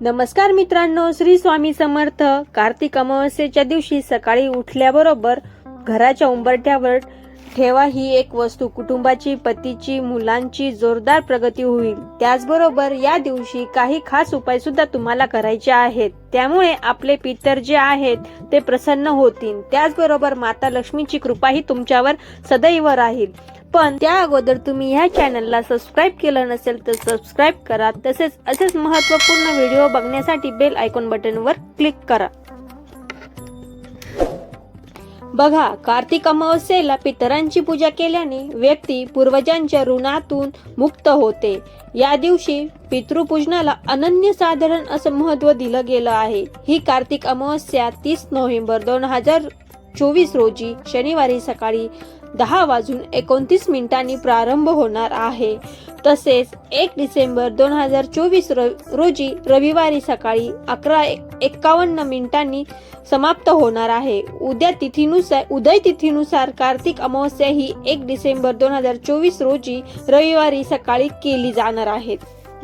नमस्कार मित्रांनो श्री स्वामी समर्थ. कार्तिक अमावस्येच्या दिवशी सकाळी उठल्याबरोबर घराच्या उंबरठ्यावर ठेवा ही एक वस्तू. कुटुंबाची पतीची मुलांची जोरदार प्रगती होईल. त्याचबरोबर या दिवशी काही खास उपाय सुद्धा तुम्हाला करायचे आहेत. त्यामुळे आपले पितर जे आहेत ते प्रसन्न होतील. त्याचबरोबर माता लक्ष्मीची कृपाही तुमच्यावर सदैव राहील. पण त्या अगोदर तुम्ही ह्या चॅनलला सबस्क्राईब केलं नसेल तर सबस्क्राईब करा. तसेच असेच महत्त्वपूर्ण व्हिडिओ बघण्यासाठी बेल आयकॉन बटनवर क्लिक करा. बघा कार्तिक अमावस्येला पितरांची पूजा केल्याने व्यक्ती पूर्वजांच्या ऋणातून मुक्त होते. या दिवशी पितृपूजनाला अनन्य साधारण असं महत्त्व दिलं गेलं आहे. ही कार्तिक अमावस्या तीस नोव्हेंबर दोन हजार चोवीस रोजी शनिवारी सकाळी दहा वाजून एकोणतीस मिनिटांनी प्रारंभ होणार आहे. तसेच एक डिसेंबर दोन हजार चोवीस रोजी रविवारी सकाळी अकरा एक्कावन्न मिनिटांनी समाप्त होणार आहे. उद्या तिथीनुसार उदय तिथीनुसार कार्तिक अमावस्या ही एक डिसेंबर दोन हजार चोवीस रोजी रविवारी सकाळी केली जाणार आहे.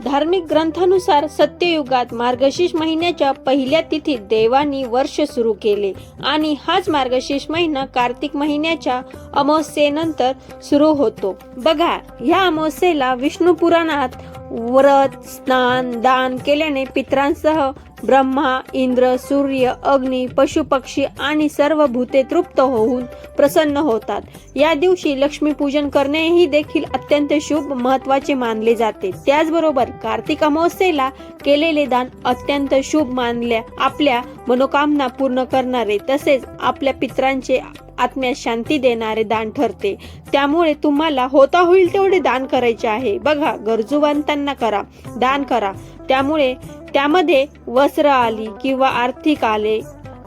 धार्मिक ग्रंथानुसार सत्ययुगात मार्गशीर्ष महिन्याच्या पहिल्या तिथीत देवानी वर्ष सुरू केले. आणि हाच मार्गशीर्ष महिना कार्तिक महिन्याच्या अमावस्येनंतर सुरू होतो. बघा ह्या अमावस्येला विष्णू पुराणात व्रत स्नान दान केल्याने पित्रांसह ब्रह्मा इंद्र सूर्य अग्नी पशुपक्षी आणि सर्व भूते तृप्त होऊन प्रसन्न होतात. या दिवशी लक्ष्मीपूजन करणेही करणे ही देखील अत्यंत शुभ महत्त्वाचे मानले जाते. त्याचबरोबर कार्तिक अमावस्येला केलेले दान अत्यंत शुभ मानल्या आपल्या मनोकामना पूर्ण करणारे तसेच आपल्या पित्रांचे आत्म्यास शांती देणारे दान ठरते. त्यामुळे तुम्हाला होता होईल तेवढे दान करायचे आहे. बघा गरजूवंतांना करा दान करा. त्यामुळे त्यामध्ये वस्त्र आली किंवा आर्थिक आले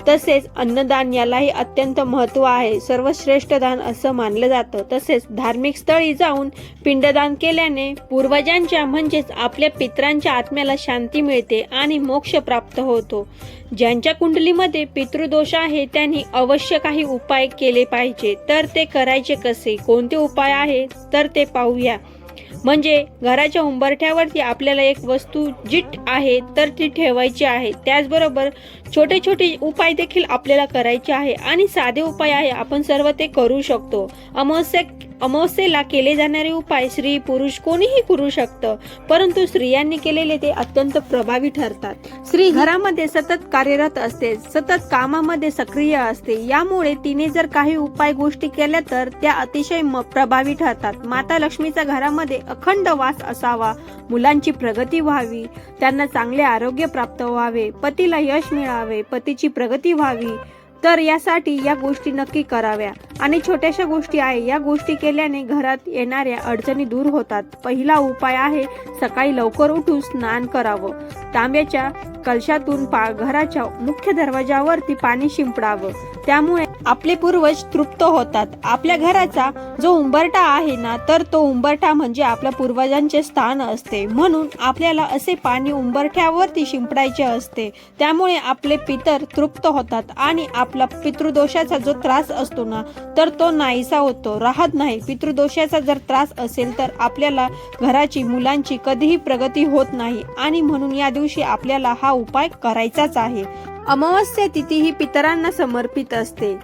तसेच अन्नदान यालाही अत्यंत महत्त्व आहे. सर्वश्रेष्ठ दान असं मानलं जातं. तसेच धार्मिक स्थळी जाऊन पिंडदान केल्याने पूर्वजांच्या म्हणजेच आपल्या पित्रांच्या आत्म्याला शांती मिळते आणि मोक्ष प्राप्त होतो. ज्यांच्या कुंडलीमध्ये पितृदोष आहे त्यांनी अवश्य काही उपाय केले पाहिजे. तर ते करायचे कसे? कोणते उपाय आहे तर ते पाहूया. म्हणजे घराच्या उंबरठ्यावरती आपल्याला एक वस्तू जी आहे तर ती ठेवायची आहे. त्याचबरोबर छोटे छोटे उपाय देखील आपल्याला करायचे आहे आणि साधे उपाय आहे. आपण सर्व ते करू शकतो. अमावस्या अमावस्येला केले जाणारे उपाय स्त्री पुरुष कोणीही करू शकतं परंतु स्त्रियांनी केलेले ते अत्यंत प्रभावी ठरतात. स्त्री घरामध्ये सतत कार्यरत असते सतत कामामध्ये सक्रिय असते. यामुळे तिने जर काही उपाय गोष्टी केल्या तर त्या अतिशय म- प्रभावी ठरतात. माता लक्ष्मीचा घरामध्ये अखंड वास असावा मुलांची प्रगती व्हावी त्यांना चांगले आरोग्य प्राप्त व्हावे पतीला यश मिळावे पतीची प्रगती व्हावी तर यासाठी या गोष्टी नक्की कराव्या. आणि छोट्याशा गोष्टी आहे या गोष्टी केल्याने घरात येणाऱ्या अडचणी दूर होतात. पहिला उपाय आहे सकाळी लवकर उठून स्नान करावं. तांब्याच्या कलशातून पा घराच्या मुख्य दरवाजावरती पाणी शिंपडावं. त्यामुळे आपले पूर्वज तृप्त होतात. आपल्या घराचा जो उंबरटा आहे ना तर तो उंबरटा म्हणजे आपल्या पूर्वजांचे स्थान असते. म्हणून आपल्याला असे पाणी उंबरठ्यावरती शिंपडायचे असते. त्यामुळे आपले पितर तृप्त होतात आणि आपला पितृदोषाचा जो त्रास असतो ना तर तो नाहीसा होतो. राहत नाही. पितृदोषाचा जर त्रास असेल तर आपल्याला घराची मुलांची कधीही प्रगती होत नाही आणि म्हणून या दिवशी आपल्याला हा उपाय करायचाच आहे. अमावस्या तिथी ही पितरांना समर्पित असते.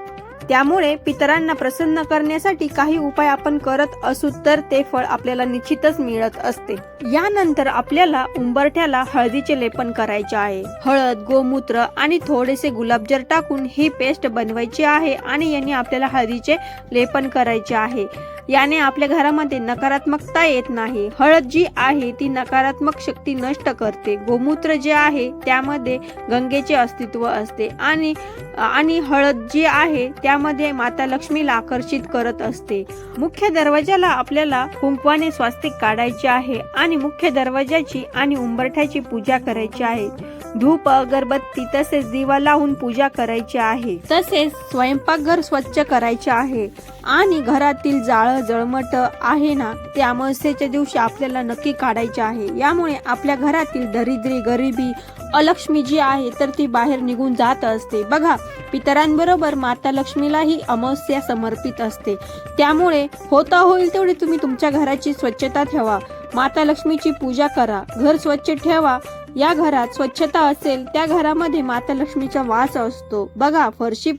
त्यामुळे पितरांना प्रसन्न करण्यासाठी काही उपाय आपण करत असू तर ते फळ आपल्याला निश्चितच मिळत असते. यानंतर आपल्याला उंबरठ्याला हळदीचे लेपन करायचे आहे. हळद गोमूत्र आणि थोडेसे गुलाबजल टाकून ही पेस्ट बनवायची आहे आणि यांनी आपल्याला हळदीचे लेपन करायचे आहे. याने आपल्या घरामध्ये नकारात्मकता येत नाही. हळद जी आहे ती नकारात्मक शक्ती नष्ट करते. गोमूत्र जे आहे त्यामध्ये गंगेचे अस्तित्व असते. आणि आणि हळद जी आहे त्यामध्ये माता लक्ष्मीला आकर्षित करत असते. मुख्य दरवाजाला आपल्याला कुंकवाने स्वास्तिक काढायचे आहे आणि मुख्य दरवाजाची आणि उंबरठ्याची पूजा करायची आहे. धूप अगरबत्ती तसेच दिवा लावून पूजा करायची आहे. तसेच स्वयंपाकघर स्वच्छ करायचे आहे. आणि घरातील जाळं जळमट आहे ना ते अमावस्येच्या दिवशी आपल्याला नक्की काढायचे आहे. यामुळे आपल्या घरातील दरिद्री गरिबी अलक्ष्मी जी आहे तर ती बाहेर निघून जात असते. बघा पितरांबरोबर माता लक्ष्मीलाही अमावस्या समर्पित असते. त्यामुळे होता होईल तेवढी तुम्ही तुमच्या घराची स्वच्छता ठेवा. माता लक्ष्मीची पूजा करा. घर स्वच्छ ठेवा. या घरात स्वच्छता असेल त्या घरामध्ये माता लक्ष्मीचा वास असतो. बघा फरशी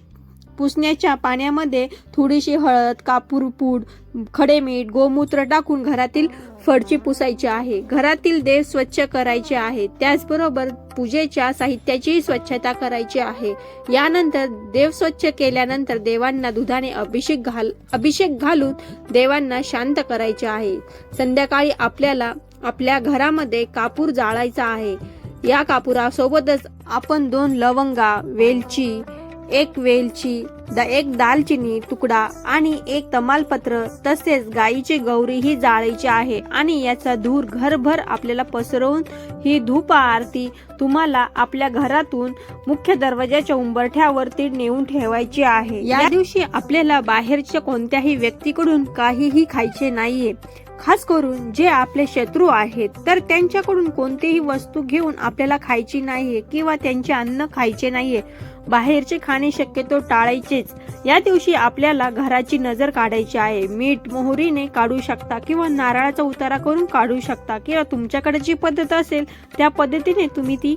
पुसण्याच्या पाण्यामध्ये थोडीशी हळद कापूर पूड खडे मीठ गोमूत्र टाकून घरातील फरची पुसायची आहे. घरातील देव स्वच्छ करायचे आहे त्याचबरोबर पूजेच्या साहित्याचीही स्वच्छता करायची आहे. यानंतर देव स्वच्छ केल्यानंतर देवांना दुधाने अभिषेक घाल अभिषेक घालून देवांना शांत करायचे आहे. संध्याकाळी आपल्याला आपल्या घरामध्ये कापूर जाळायचा आहे. या कापुरासोबतच आपण दोन लवंगा वेलची एक वेलची द एक दालचिनी तुकडा आणि एक तमालपत्र तसेच गाईचे गौरी ही जाळायची आहे आणि याचा धूर घरभर आपल्याला पसरवून ही धूप आरती तुम्हाला आपल्या घरातून मुख्य दरवाजाच्या उंबरठ्यावरती नेऊन ठेवायची आहे. या दिवशी आपल्याला बाहेरच्या कोणत्याही व्यक्तीकडून काहीही खायचे नाहीये. खास करून जे आपले शत्रू आहेत तर त्यांच्याकडून कोणतीही वस्तू घेऊन आपल्याला खायची नाहीये किंवा त्यांचे अन्न खायचे नाहीये. बाहेरचे खाणे शक्यतो टाळायचेच. या दिवशी आपल्याला घराची नजर काढायची आहे. मीठ मोहरीने काढू शकता किंवा नारळाचा उतारा करून काढू शकता किंवा तुमच्याकडे जी पद्धत असेल त्या पद्धतीने तुम्ही ती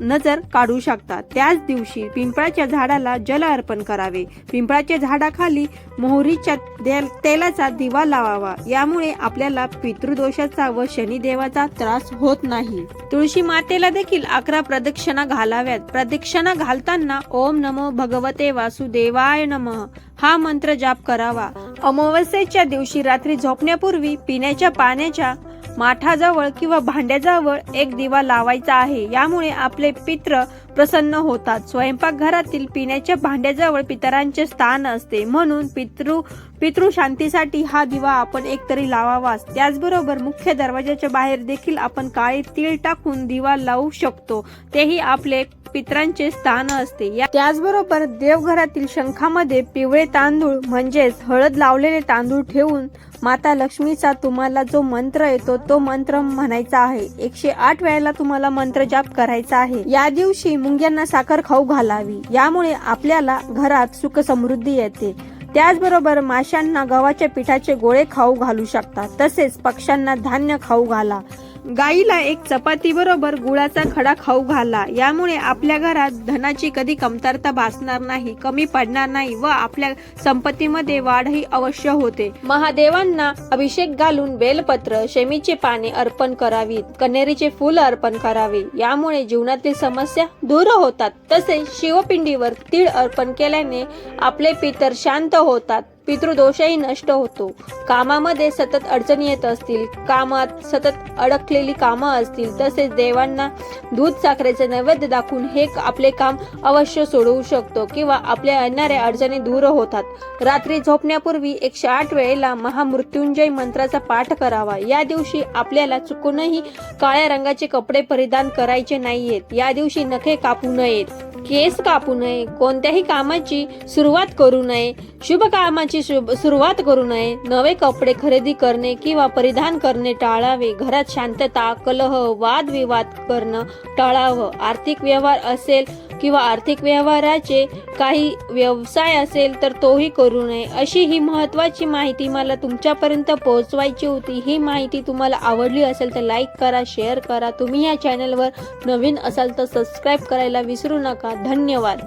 नजर काढू शकता. त्याच दिवशी पिंपळाच्या झाडाला जल अर्पण करावे. पिंपळाच्या झाडाखाली मोहरीच्या तेलाचा दिवा लावावा. यामुळे आपल्याला पितृदोषाचा व शनिदेवाचा त्रास होत नाही. तुळशी मातेला देखील अकरा प्रदक्षिणा घालाव्यात. प्रदक्षिणा घालताना ओम नमो भगवते वासुदेवाय नमः. हा मंत्र जाप करावा. अमावस्येच्या दिवशी रात्री झोपण्यापूर्वी पिण्याच्या पाण्याच्या माठाजवळ किंवा भांड्याजवळ एक दिवा लावायचा आहे. यामुळे आपले पित्र प्रसन्न होतात. स्वयंपाकघरातील पिण्याच्या भांड्याजवळ पितरांचे स्थान असते. म्हणून पितृ पितृ शांतीसाठी हा दिवा आपण एकतरी लावावाच. त्याचबरोबर मुख्य दरवाजाच्या बाहेर देखील आपण काळे तीळ टाकून दिवा लावू शकतो. तेही आपले पितरांचे स्थान असते. या- त्याचबरोबर देवघरातील शंखामध्ये पिवळे तांदूळ म्हणजेच हळद लावलेले तांदूळ ठेवून माता लक्ष्मीचा तुम्हाला जो मंत्र येतो तो मंत्र म्हणायचा आहे. एकशे आठ वेळेला तुम्हाला मंत्र जाप करायचा आहे. या दिवशी मुंग्यांना साखर खाऊ घालावी. यामुळे आपल्याला घरात सुख समृद्धी येते. त्याचबरोबर माशांना गव्हाच्या पिठाचे गोळे खाऊ घालू शकता. तसेच पक्ष्यांना धान्य खाऊ घाला. गाईला एक चपाती बरोबर गुळाचा खडा खाऊ घाला. यामुळे आपल्या घरात धनाची कधी कमतरता भासणार नाही कमी पडणार नाही व आपल्या संपत्तीमध्ये वाढही अवश्य होते. महादेवांना अभिषेक घालून बेलपत्र शेमीचे पाने अर्पण करावीत कनेरीचे फूल अर्पण करावे. यामुळे जीवनातील समस्या दूर होतात. तसेच शिवपिंडीवर तीळ अर्पण केल्याने आपले पितर शांत होतात. पितृदोषही नष्ट होतो. कामामध्ये सतत अडचणी येत असतील कामात सतत अडकलेली कामं असतील तसेच देवांना दूध साखरेचे नैवेद्य दाखवून हे आपले काम अवश्य सोडवू शकतो किंवा आपल्या येणाऱ्या अडचणी दूर होतात. रात्री झोपण्यापूर्वी एकशे आठ वेळेला महामृत्युंजय मंत्राचा पाठ करावा. या दिवशी आपल्याला चुकूनही काळ्या रंगाचे कपडे परिधान करायचे नाहीयेत. या दिवशी नखे कापू नयेत. केस कापू नये कोणत्याही कामाची सुरुवात करू नये शुभ कामाची शुभ सुरुवात करू नये नवे कपडे खरेदी करणे किंवा परिधान करणे टाळावे घरात शांतता कलह वादविवाद करणं टाळावं आर्थिक व्यवहार असेल किंवा आर्थिक व्यवहाराचे काही व्यवसाय असेल तर तोही करू नये. अशी ही महत्त्वाची माहिती मला तुमच्यापर्यंत पोहोचवायची होती. ही माहिती तुम्हाला आवडली असेल तर लाईक करा शेअर करा. तुम्ही या चॅनलवर नवीन असाल तर सबस्क्राईब करायला विसरू नका. धन्यवाद.